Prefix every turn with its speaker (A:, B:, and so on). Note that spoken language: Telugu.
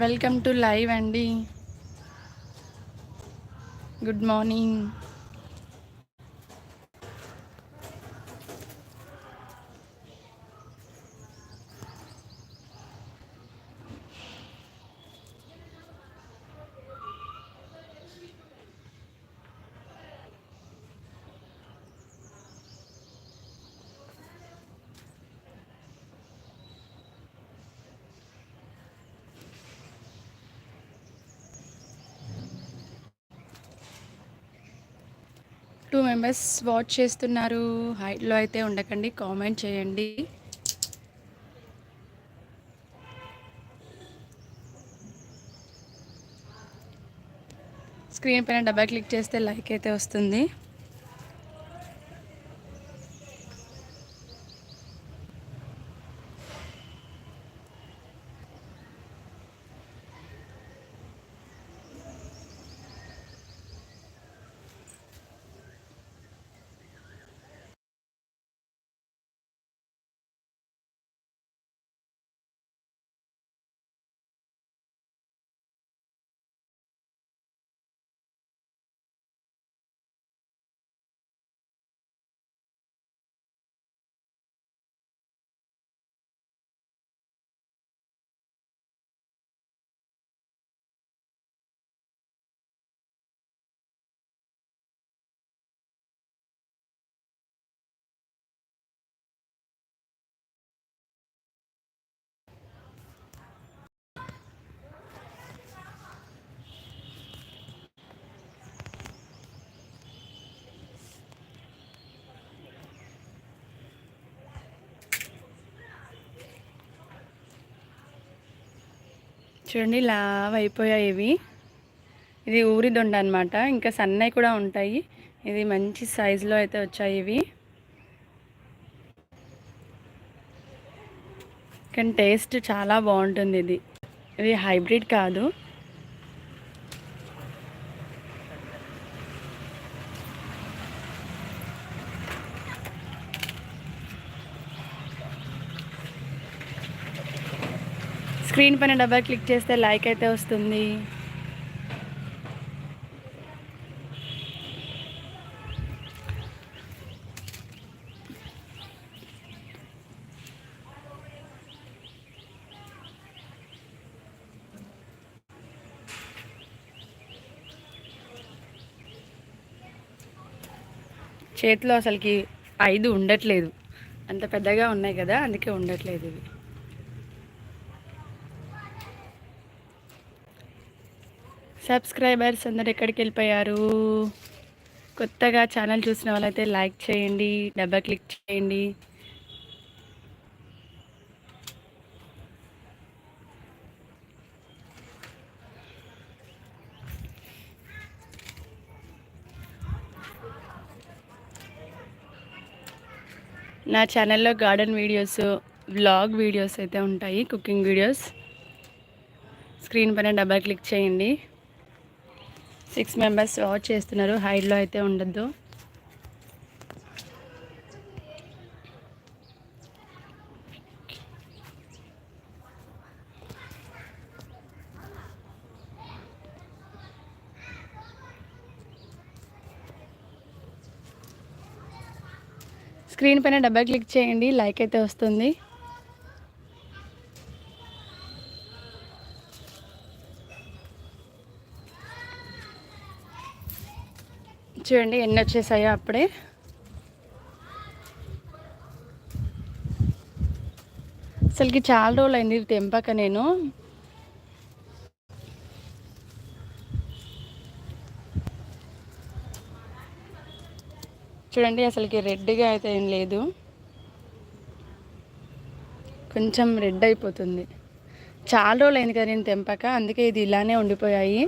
A: వెల్కమ్ టు లైవ్ అండి. Good morning. Two members watch చేస్తున్నారు. హైట్లో అయితే ఉండకండి కామెంట్ చేయండి. స్క్రీన్ పైన డబ్బా క్లిక్ చేస్తే లైక్ అయితే వస్తుంది. చూడండి లావ్ అయిపోయాయి ఇవి. ఇది ఊరి దొండ అనమాట ఇంకా సన్నవి కూడా ఉంటాయి. ఇది మంచి సైజులో అయితే వచ్చాయి ఇవి. కానీ టేస్ట్ చాలా బాగుంటుంది ఇది. ఇది హైబ్రిడ్ కాదు. స్క్రీన్ పైన డబ్బా క్లిక్ చేస్తే లైక్ అయితే వస్తుంది. చేతిలో అసలుకి ఐదు ఉండట్లేదు. అంత పెద్దగా ఉన్నాయి కదా అందుకే ఉండట్లేదు ఇవి. సబ్స్క్రైబర్స్ అందరు ఎక్కడికి వెళ్ళిపోయారు? కొత్తగా ఛానల్ చూసిన వాళ్ళైతే లైక్ చేయండి డబ్బా క్లిక్ చేయండి. నా ఛానల్లో గార్డెన్ వీడియోస్ వ్లాగ్ వీడియోస్ అయితే ఉంటాయి కుకింగ్ వీడియోస్. స్క్రీన్ పైన డబ్బా క్లిక్ చేయండి. సిక్స్ మెంబర్స్ వాచ్ చేస్తున్నారు. హైడ్లో అయితే ఉండద్దు. స్క్రీన్ పైన డబ్బా క్లిక్ చేయండి. లైక్ అయితే వస్తుంది. చూడండి ఎన్ని వచ్చేసాయో అప్పుడే. అసలుకి చాలా రోజులు అయింది తెంపక నేను. చూడండి అసలుకి రెడ్గా అయితే ఏం లేదు. కొంచెం రెడ్ అయిపోతుంది. చాలా రోజులు అయింది కదా నేను తెంపక అందుకే ఇది ఇలానే ఉండిపోయాయి.